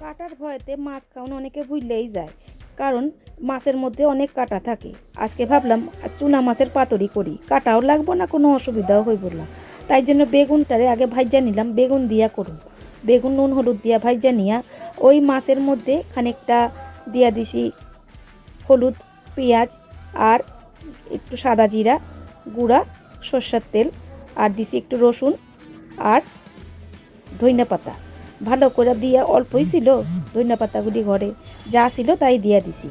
কাটার ভয়েতে মাছ খাওয়ানো অনেকে ভুললেই যায়। কারণ মাছের মধ্যে অনেক কাটা থাকে। আজকে ভাবলাম চুনা মাছের পাতুরি করি। কাটাও লাগবো না, কোনো অসুবিধাও হইব না। তাই জন্য বেগুনটারে আগে ভাইজা নিলাম, বেগুন দিয়া করুন। বেগুন, নুন, হলুদ দিয়া ভাইজা নিয়া ওই মাছের মধ্যে খানিকটা দিয়া দিছি হলুদ, পেঁয়াজ আর একটু সাদা জিরা গুঁড়া, সর্ষের তেল। আর দিছি একটু রসুন আর ধইনা পাতা। ভালো করে দিয়া অল্পই ছিল ধনিয়া পাতাগুলি ঘরে। যা ছিল তাই দিয়া দিছি।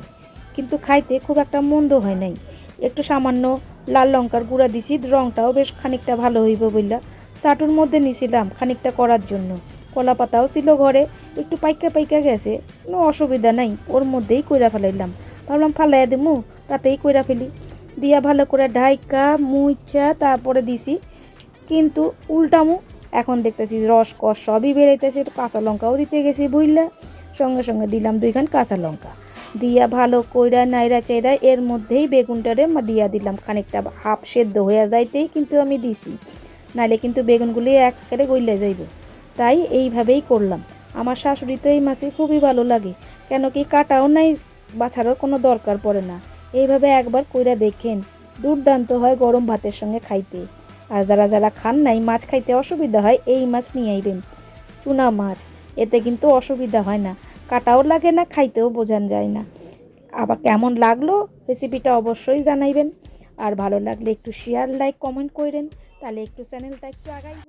কিন্তু খাইতে খুব একটা মন্দ হয় নাই। একটু সামান্য লাল লঙ্কার গুঁড়া দিছি রঙটাও বেশ খানিকটা ভালো হইব বললা চাটুর মধ্যে নিছিলাম খানিকটা করার জন্য। কলা পাতাও ছিল ঘরে, একটু পাইকা পাইকা গেছে, কোনো অসুবিধা নাই, ওর মধ্যেই কইরা ফেলাইলাম। ভাবলাম ফালাইয়া দিমু, তাতেই কইরা ফেলি। দিয়া ভালো করে ঢাইকা মুইচা তারপরে দিছি। কিন্তু উল্টামু এখন দেখতেছি রস কষ সবই বেরাইতেছে কাঁচা লঙ্কাও দিতে গেছি বুঝলে সঙ্গে সঙ্গে দিলাম দুইখান কাঁচা লঙ্কা। দিয়া ভালো কইরা নাইরা চাইরা এর মধ্যেই বেগুনটারে দিয়া দিলাম। খানিকটা হাফ সেদ্ধ হয়ে যাইতেই কিন্তু আমি দিছি। নাইলে কিন্তু বেগুনগুলি একেবারে গইলে যাইব। তাই এইভাবেই করলাম। আমার শাশুড়ি তো এই মাছে খুবই ভালো লাগে। কেন কি কাটাও নাই, বাছারও কোনো দরকার পড়ে না। এইভাবে একবার কইরা দেখেন। দুর্দান্ত হয় গরম ভাতের সঙ্গে খাইতে। আর যারা যারা খান নাই, মাছ খাইতে অসুবিধা হয়, এই মাছ নিয়ে আইবেন। চুনা মাছ, এতে কিন্তু অসুবিধা হয় না। কাটাও লাগে না, খাইতেও বোঝান যায় না। আবার কেমন লাগল রেসিপিটা অবশ্যই জানাইবেন। আর ভালো লাগলে একটু শেয়ার লাইক কমেন্ট করেন তাহলে একটু চ্যানেলটা একটু আগাই